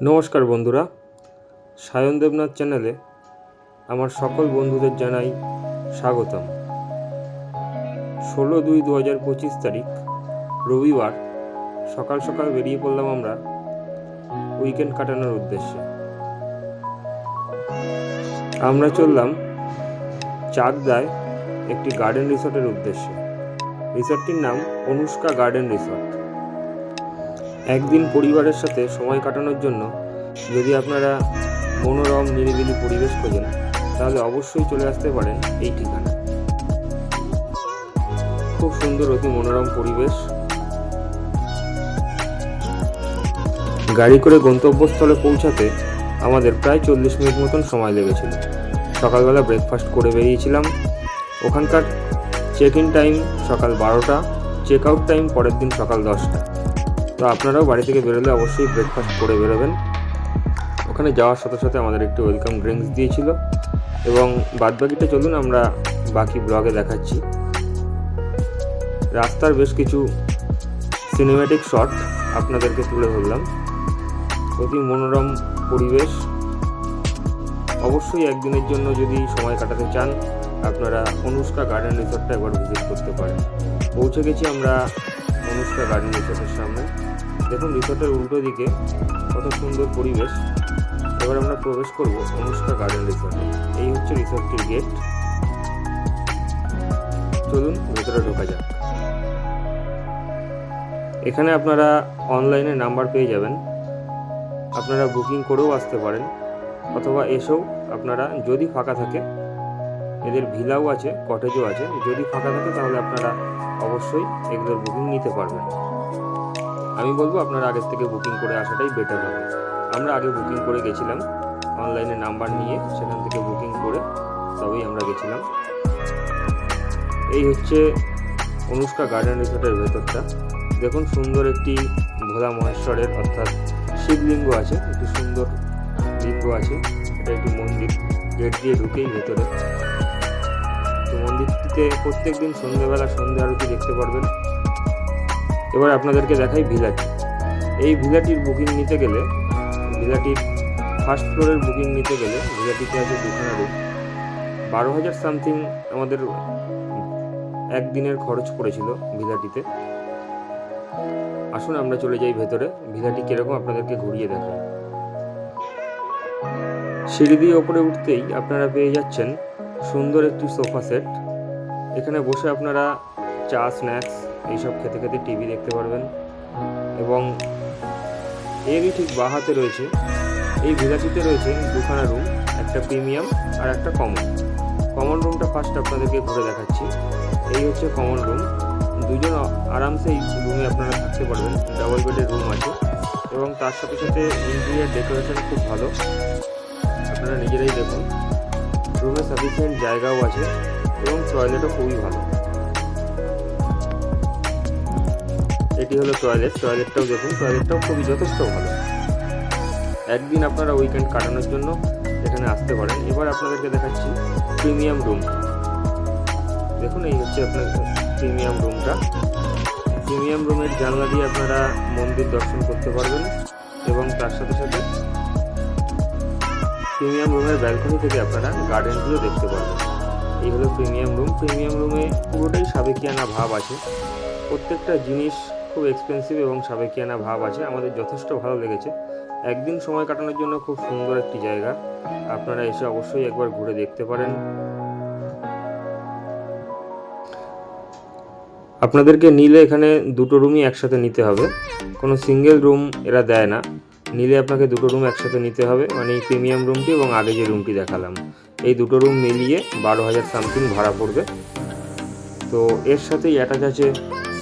নমস্কার বন্ধুরা, সায়ন দেবনাথ চ্যানেলে আমার সকল বন্ধুদের জানাই স্বাগতম। ষোলো দুই দু হাজার পঁচিশ তারিখ, রবিবার, সকাল সকাল বেরিয়ে পড়লাম আমরা উইকেন্ড কাটানোর উদ্দেশ্যে। আমরা চললাম চাকদায় একটি গার্ডেন রিসর্টের উদ্দেশ্যে। রিসর্টটির নাম অনুষ্কা গার্ডেন রিসর্ট একদিন পরিবারের সাথে সময় কাটানোর জন্য যদি আপনারা মনোরম, নিরিবিলি পরিবেশ খোঁজেন, তাহলে অবশ্যই চলে আসতে পারেন এই ঠিকানা। খুব সুন্দর, অতি মনোরম পরিবেশ। গাড়ি করে গন্তব্যস্থলে পৌঁছাতে আমাদের প্রায় চল্লিশ মিনিট মতন সময় লেগেছিল। সকালবেলা ব্রেকফাস্ট করে বেরিয়েছিলাম। ওখানকার চেক ইন টাইম সকাল বারোটা চেক আউট টাইম পরের দিন সকাল দশটা। তো আপনারাও বাড়ি থেকে বেরোলে অবশ্যই ব্রেকফাস্ট করে বেরোবেন। ওখানে যাওয়ার সাথে সাথে আমাদের একটু ওয়েলকাম ড্রিঙ্কস দিয়েছিল। এবং বাদবাকিটা চলুন আমরা বাকি ব্লগে দেখাচ্ছি। রাস্তার বেশ কিছু সিনেম্যাটিক শট আপনাদেরকে তুলে ধরলাম। অতি মনোরম পরিবেশ। অবশ্যই একদিনের জন্য যদি সময় কাটাতে চান, আপনারা অনুষ্কা গার্ডেন রিসর্টটা একবার ভিজিট করতে পারেন। পৌঁছে গেছি আমরা অনুষ্কা গার্ডেন রিসর্টের সামনে। দেখুন, রিসোর্টের উল্টো দিকে কত সুন্দর পরিবেশ। এবার আমরা প্রবেশ করব অনুষ্কা গার্ডেন রিসর্টে। এই হচ্ছে রিসোর্টটির গেট। চলুন, ভেতরে ঢোকা যাক। এখানে আপনারা অনলাইনে নাম্বার পেয়ে যাবেন। আপনারা বুকিং করেও আসতে পারেন, অথবা এসেও আপনারা যদি ফাঁকা থাকে, এদের ভিলাও আছে, কটেজও আছে, যদি ফাঁকা থাকে তাহলে আপনারা অবশ্যই এগুলোর বুকিং নিতে পারবেন। আমি বলব আপনারা আগের থেকে বুকিং করে আসাটাই বেটার হবে। আমরা আগে বুকিং করে গেছিলাম অনলাইনে নাম্বার নিয়ে সেখান থেকে বুকিং করে তবেই আমরা গেছিলাম। এই হচ্ছে অনুষ্কা গার্ডেন রিসোর্টের ভেতরটা। দেখুন সুন্দর একটি ভোলা মহেশ্বরের, অর্থাৎ শিবলিঙ্গ আছে, একটি সুন্দর লিঙ্গ আছে, এটা একটি মন্দির। গেট দিয়ে ঢুকেই ভেতরে। তো মন্দিরটিতে প্রত্যেক দিন সন্ধ্যেবেলা সন্ধ্যা আরতি দেখতে পারবেন। এবার আপনাদেরকে দেখাই ভিলাটি। এই ভিলাটির বুকিং নিতে গেলে, ভিলাটির ফার্স্ট ফ্লোরের বুকিং নিতে গেলে ভিলাটিতে আছে দুখানা রুম বারো হাজার সামথিং আমাদের একদিনের খরচ পড়েছিল ভিলাটিতে। আসুন আমরা চলে যাই ভেতরে। ভিলাটি কীরকম আপনাদেরকে ঘুরিয়ে দেখাই। সিঁড়ি দিয়ে ওপরে উঠতেই আপনারা পেয়ে যাচ্ছেন সুন্দর একটি সোফা সেট। এখানে বসে আপনারা চা, স্ন্যাক্স এইসব খেতে খেতে টিভি দেখতে পারবেন। এবং এরই ঠিক বাঁ হাতে রয়েছে, এই ভিলাটিতে রয়েছে দুখানা রুম একটা প্রিমিয়াম আর একটা কমন কমন রুমটা ফার্স্ট আপনাদেরকে ঘুরে দেখাচ্ছি। এই হচ্ছে কমন রুম দুজন আরামসে এই রুমে আপনারা থাকতে পারবেন। ডাবল বেডের রুম আছে। এবং তার সাথে সাথে ইন্টেরিয়ার ডেকোরেশন খুব ভালো। আপনারা নিজেরাই দেখুন। রুমে সাফিসিয়েন্ট জায়গাও আছে। এবং টয়লেটও খুবই ভালো। এটি হলো টয়লেট টয়লেটটাও দেখুন টয়লেটটাও খুবই যথেষ্ট ভালো। একদিন আপনারা উইকেন্ড কাটানোর জন্য এখানে আসতে পারেন। এবার আপনাদেরকে দেখাচ্ছি প্রিমিয়াম রুম দেখুন, এই হচ্ছে আপনার প্রিমিয়াম রুমটা প্রিমিয়াম রুমের জানলা দিয়ে আপনারা মন্দির দর্শন করতে পারবেন এবং তার সাথে সাথে প্রিমিয়াম রুমের ব্যালকনি থেকে আপনারা গার্ডেনগুলো দেখতে পারবেন। এই হলো প্রিমিয়াম রুম প্রিমিয়াম রুমে পুরোটাই সাবেকিয়ানা ভাব আছে। প্রত্যেকটা জিনিস খুব এক্সপেন্সিভ এবং সাবেকিয়ানা ভাব আছে। আমাদের যথেষ্ট ভালো লেগেছে। একদিন সময় কাটানোর জন্য খুব সুন্দর একটি জায়গা। আপনারা এসে অবশ্যই একবার ঘুরে দেখতে পারেন। আপনাদেরকে নিলে এখানে দুটো রুমই একসাথে নিতে হবে। কোনো সিঙ্গেল রুম এরা দেয় না। নিলে আপনাকে দুটো রুম একসাথে নিতে হবে। মানে এই প্রিমিয়াম রুমটি এবং আগে যে রুমটি দেখালাম। এই দুটো রুম মিলিয়ে বারো হাজার সামথিং ভাড়া পড়বে। তো এর সাথেই অ্যাটাচ আছে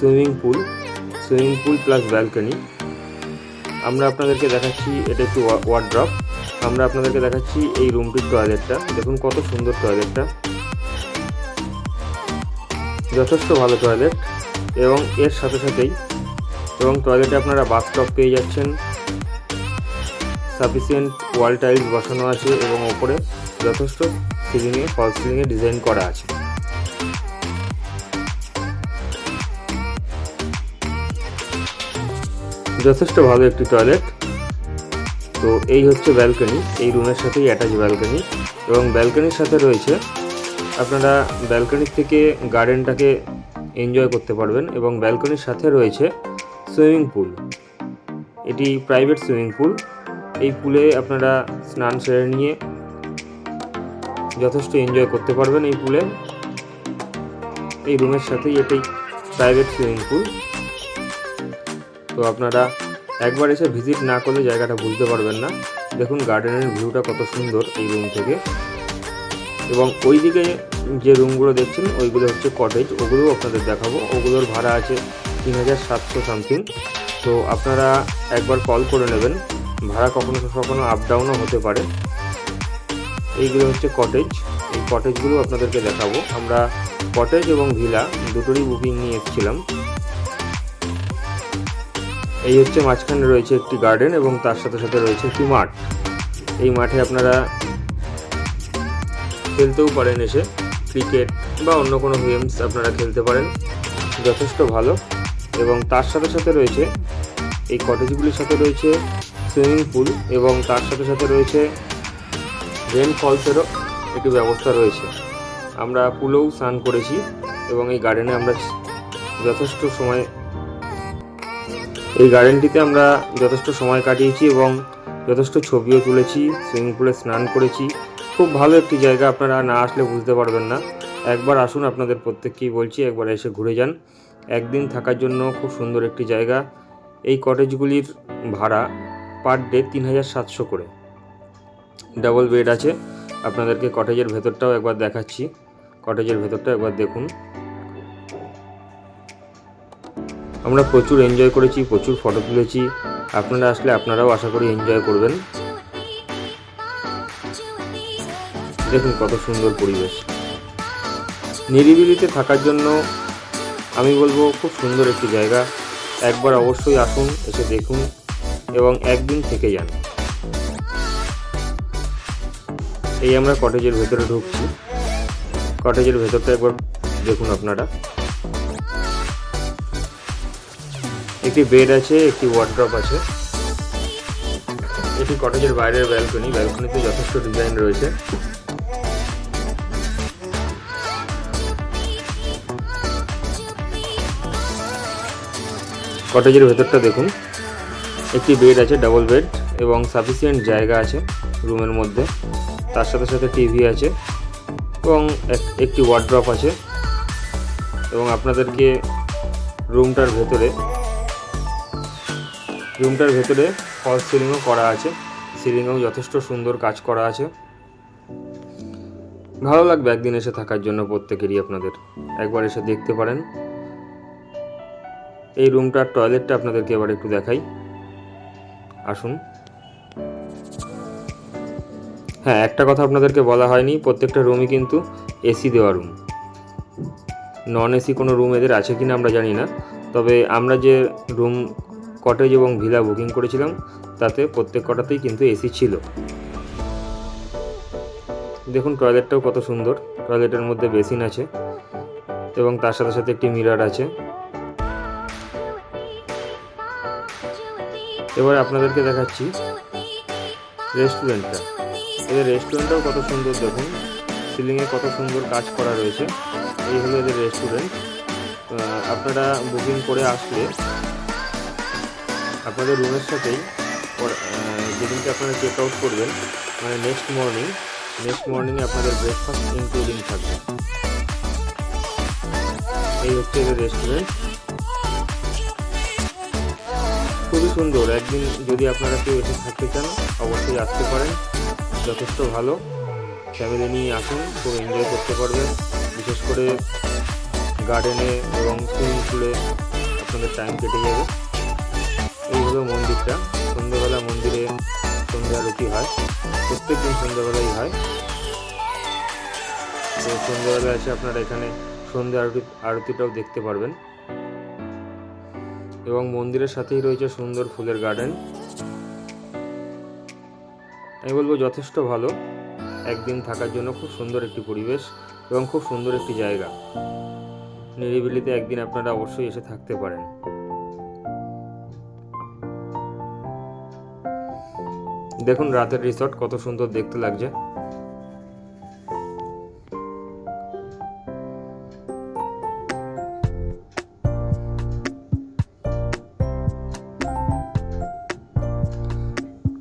swimming pool swimming pool plus balcony. আমরা আপনাদেরকে দেখাচ্ছি, এটা একটু ওয়ার্ড্রপ আমরা আপনাদেরকে দেখাচ্ছি এই রুমটির টয়লেটটা দেখুন কত সুন্দর টয়লেটটা যথেষ্ট ভালো টয়লেট এবং এর সাথে সাথেই, এবং টয়লেটে আপনারা বাথটব পেয়ে যাচ্ছেন। সাফিসিয়েন্ট ওয়াল টাইলস বসানো আছে এবং ওপরে যথেষ্ট সিলিংয়ে ফল সিলিংয়ে ডিজাইন করা আছে। যথেষ্ট ভালো একটি টয়লেট তো এই হচ্ছে ব্যালকনি এই রুমের সাথেই অ্যাটাচ ব্যালকনি এবং ব্যালকনির সাথে রয়েছে, আপনারা ব্যালকনির থেকে গার্ডেনটাকে এনজয় করতে পারবেন এবং ব্যালকনির সাথে রয়েছে সুইমিং পুল এটি প্রাইভেট সুইমিং পুল এই পুলে আপনারা স্নান সেরে নিয়ে যথেষ্ট এনজয় করতে পারবেন এই পুলে এই রুমের সাথেই এটি প্রাইভেট সুইমিং পুল তো আপনারা একবার এসে ভিজিট না করলে জায়গাটা বুঝতে পারবেন না। দেখুন গার্ডেনের ভিউটা কত সুন্দর এই রুম থেকে। এবং ওইদিকে যে রুমগুলো দেখছেন, ওইগুলো হচ্ছে কটেজ ওগুলোও আপনাদের দেখাবো। ওগুলোর ভাড়া আছে তিন হাজার সাতশো সামথিং তো আপনারা একবার কল করে নেবেন। ভাড়া কখনো কখনো আপ ডাউনও হতে পারে। এইগুলো হচ্ছে কটেজ এই কটেজগুলো আপনাদেরকে দেখাবো। আমরা কটেজ এবং ভিলা দুটোরই বুকিং নিয়ে এসেছিলাম। এই হচ্ছে মাঝখানে রয়েছে একটি গার্ডেন এবং তার সাথে সাথে রয়েছে একটি মাঠ। এই মাঠে আপনারা খেলতেও পারেন এসে। ক্রিকেট বা অন্য কোনো গেমস আপনারা খেলতে পারেন। যথেষ্ট ভালো। এবং তার সাথে সাথে রয়েছে, এই কটেজগুলির সাথে রয়েছে সুইমিং পুল এবং তার সাথে সাথে রয়েছে রেন ফলসেরও একটি ব্যবস্থা রয়েছে। আমরা পুলেও স্নান করেছি এবং এই গার্ডেনে আমরা যথেষ্ট সময় এই গার্ডেনটিতে আমরা যথেষ্ট সময় কাটিয়েছি এবং যথেষ্ট ছবিও তুলেছি সুইমিং পুলে স্নান করেছি। খুব ভালো একটি জায়গা, আপনারা না আসলে বুঝতে পারবেন না। একবার আসুন আপনাদের প্রত্যেককেই বলছি, একবার এসে ঘুরে যান। একদিন থাকার জন্য খুব সুন্দর একটি জায়গা। এই কটেজগুলির ভাড়া পার ডে তিন হাজার সাতশো করে। ডাবল বেড আছে। আপনাদেরকে কটেজের ভেতরটাও একবার দেখাচ্ছি। কটেজের ভেতরটা একবার দেখুন। আমরা প্রচুর এনজয় করেছি, প্রচুর ফটো তুলেছি। আপনারা আসলে আপনারাও আশা করি এনজয় করবেন। দেখুন কত সুন্দর পরিবেশ। নিরিবিলিতে থাকার জন্য আমি বলব খুব সুন্দর একটি জায়গা। একবার অবশ্যই আসুন, এসে দেখুন এবং একদিন থেকে যান। এই আমরা কটেজের ভেতরে ঢুকছি। কটেজের ভেতরটা একবার দেখুন আপনারা। একটি বেড আছে, একটি ওয়ার্ড্রপ আছে। এটি কটেজের বাইরের ব্যালকনি ব্যালকনিতে যথেষ্ট ডিজাইন রয়েছে। কটেজের ভেতরটা দেখুন। একটি বেড আছে ডাবল বেড এবং সাফিসিয়েন্ট জায়গা আছে রুমের মধ্যে। তার সাথে সাথে টিভি আছে, এবং এক- একটি ওয়ার্ড্রপ আছে। এবং আপনাদেরকে রুমটার ভেতরে রুমটার ভেতরে ফল সিলিংও করা আছে। সিলিংয়েও যথেষ্ট সুন্দর কাজ করা আছে। ভালো লাগবে একদিন এসে থাকার জন্য প্রত্যেকেরই আপনাদের। একবার এসে দেখতে পারেন। এই রুমটার টয়লেটটা আপনাদেরকে এবার একটু দেখাই। আসুন। হ্যাঁ একটা কথা আপনাদেরকে বলা হয়নি, প্রত্যেকটা রুমই কিন্তু এসি দেওয়া রুম নন এসি কোনো রুম এদের আছে কিনা আমরা জানি না। তবে আমরা যে রুম কটেজ এবং ভিলা বুকিং করেছিলাম, তাতে প্রত্যেক কটাতেই কিন্তু এসি ছিল। দেখুন টয়লেটটাও কত সুন্দর টয়লেটের মধ্যে বেসিন আছে এবং তার সাথে সাথে একটি মিরার আছে। এবার আপনাদেরকে দেখাচ্ছি রেস্টুরেন্টটা এদের রেস্টুরেন্টটাও কত সুন্দর দেখুন সিলিংয়ে কত সুন্দর কাজ করা রয়েছে। এই হলো এদের রেস্টুরেন্ট আপনারা বুকিং করে আসলে আপনাদের রুমের সাথেই যেদিনকে আপনারা চেক আউট করবেন মানে নেক্সট মর্নিং নেক্সট মর্নিংয়ে আপনাদের ব্রেকফাস্ট ইনক্লুডিং থাকবে। এই হচ্ছে এদের রেস্টুরেন্ট খুবই সুন্দর। একদিন যদি আপনারা কেউ এসে থাকতে চান, অবশ্যই আসতে পারেন। যথেষ্ট ভালো। ফ্যামিলি নিয়ে আসুন, খুব এনজয় করতে পারবেন। বিশেষ করে গার্ডেনে এবং সুইমিং পুলে আপনাদের টাইম কেটে যাবে। হলো মন্দিরটা। সন্ধ্যেবেলা মন্দিরে সন্ধ্যা আরতি হয়। প্রত্যেক দিন সন্ধ্যাবেলাই হয়। তো সন্ধ্যাবেলা এসে আপনারা এখানে সন্ধ্যা আরতি, আরতিটাও দেখতে পারবেন। এবং মন্দিরের সাথেই রয়েছে সুন্দর ফুলের গার্ডেন। আমি বলব যথেষ্ট ভালো। একদিন থাকার জন্য খুব সুন্দর একটি পরিবেশ এবং খুব সুন্দর একটি জায়গা। নিরিবিলিতে একদিন আপনারা অবশ্যই এসে থাকতে পারেন। দেখুন রাতের রিসর্ট কত সুন্দর দেখতে লাগছে।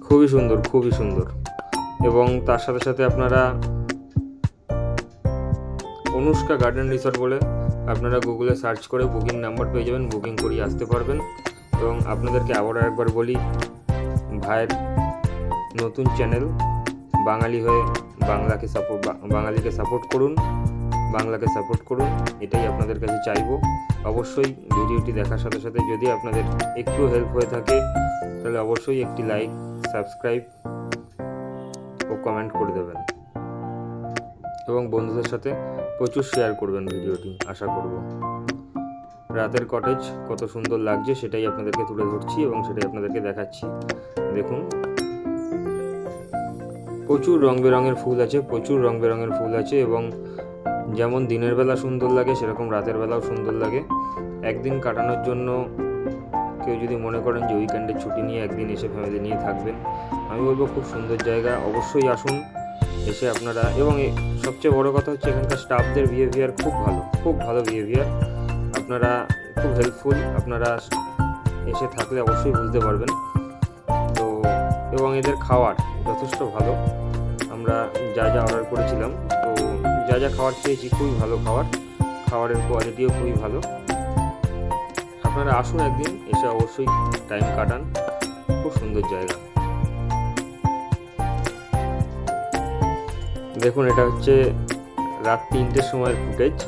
খুবই সুন্দর খুবই সুন্দর। এবং তার সাথে সাথে আপনারা অনুষ্কা গার্ডেন রিসর্ট বলে আপনারা গুগলে সার্চ করে বুকিং নাম্বার পেয়ে যাবেন বুকিং করিয়ে আসতে পারবেন। এবং আপনাদেরকে আবার একবার বলি, ভাইয়ের নতুন চ্যানেল, বাঙালি হয়ে বাংলাকে সাপোর্ট বাঙালিকে সাপোর্ট করুন, বাংলাকে সাপোর্ট করুন, এটাই আপনাদের কাছে চাইব। অবশ্যই ভিডিওটি দেখার সাথে সাথে যদি আপনাদের একটু হেল্প হয়ে থাকে, তাহলে অবশ্যই একটি লাইক সাবস্ক্রাইব ও কমেন্ট করে দেবেন। এবং বন্ধুদের সাথে প্রচুর শেয়ার করবেন ভিডিওটি, আশা করব। রাতের কটেজ কত সুন্দর লাগছে সেটাই আপনাদেরকে তুলে ধরছি এবং সেটাই আপনাদেরকে দেখাচ্ছি। দেখুন প্রচুর রং বেরঙের ফুল আছে, প্রচুর রং বেরঙের ফুল আছে এবং যেমন দিনের বেলা সুন্দর লাগে, সেরকম রাতের বেলাও সুন্দর লাগে। একদিন কাটানোর জন্য কেউ যদি মনে করেন যে উইকেন্ডের ছুটি নিয়ে একদিন এসে ফ্যামিলি নিয়ে থাকবেন, আমি বলব খুব সুন্দর জায়গা, অবশ্যই আসুন, এসে আপনারা, এবং সবচেয়ে বড় কথা হচ্ছে এখানকার স্টাফদের বিহেভিয়ার খুব ভালো খুব ভালো বিহেভিয়ার আপনারা খুব হেল্পফুল আপনারা এসে থাকলে অবশ্যই বুঝতে পারবেন। তো, এবং এদের খাওয়ার যথেষ্ট ভালো। আমরা যা যা অর্ডার করেছিলাম, তো যা যা খাবার খেয়েছি, খুবই ভালো খাবার। খাবারের কোয়ালিটিও খুবই ভালো। আপনারা আসুন একদিন, এসে অবশ্যই টাইম কাটান। খুব সুন্দর জায়গা। দেখুন, এটা হচ্ছে রাত তিনটের সময়ের ফুটেজ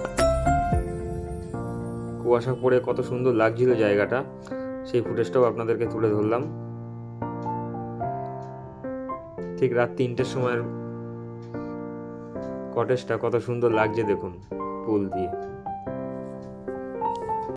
কুয়াশা পড়ে কত সুন্দর লাগছিল জায়গাটা। সেই ফুটেজটাও আপনাদেরকে তুলে ধরলাম। ঠিক রাত তিনটের সময় কটেজটা কত সুন্দর লাগছে দেখুন পুল দিয়ে।